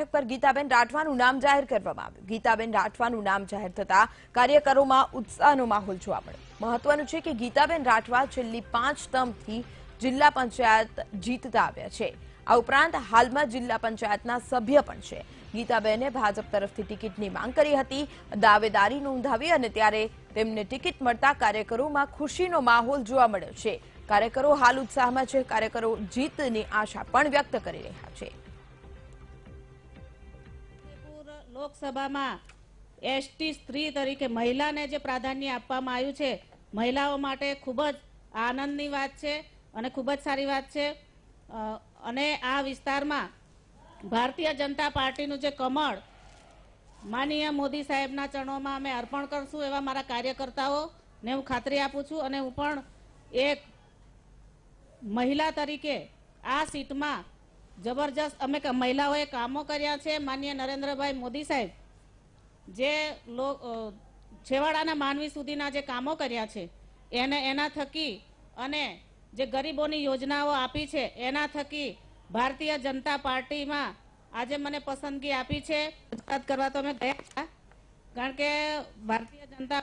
બેઠક પર ગીતાબેન રાઠવાનું નામ જાહેર કરવામાં આવ્યું. ગીતાબેન રાઠવાનું નામ જાહેર થતા કાર્યકરોમાં ઉત્સાહનો માહોલ જોવા મળ્યો. મહત્વનું છે કે ગીતાબેન રાઠવા છેલ્લી પાંચ ટર્મથી જિલ્લા પંચાયત જીતતા આવ્યા છે. આ ઉપરાંત હાલમાં જિલ્લા પંચાયતના સભ્ય પણ છે. ગીતાબેને ભાજપ તરફથી ટિકિટની માંગ કરી હતી, દાવેદારી નોંધાવી અને ત્યારે તેમને ટિકિટ મળતા કાર્યકરોમાં ખુશીનો માહોલ જોવા મળ્યો છે. કાર્યકરો હાલ ઉત્સાહમાં છે. કાર્યકરો જીતની આશા પણ વ્યક્ત કરી રહ્યા છે. લોકસભામાં એસટી સ્ત્રી તરીકે મહિલાને જે પ્રાધાન્ય આપવામાં આવ્યું છે, મહિલાઓ માટે ખૂબ જ આનંદની વાત છે અને ખૂબ જ સારી વાત છે. અને આ વિસ્તારમાં ભારતીય જનતા પાર્ટીનું જે કમળ માનીય મોદી સાહેબના ચરણોમાં અમે અર્પણ કરશું એવા મારા કાર્યકર્તાઓને હું ખાતરી આપું છું અને હું પણ એક મહિલા તરીકે આ સીટમાં જબરજસ્ત અમે મહિલાઓએ કામો કર્યા છે. માનીય નરેન્દ્રભાઈ મોદી સાહેબ, જે છેવાડાના માનવી સુધીના જે કામો કર્યા છે, એને એના થકી અને જે ગરીબોની યોજનાઓ આપી છે, એના થકી ભારતીય જનતા પાર્ટીમાં આજે મને પસંદગી આપી છે. કરવા તો અમે ગયા હતા, કારણ કે ભારતીય જનતા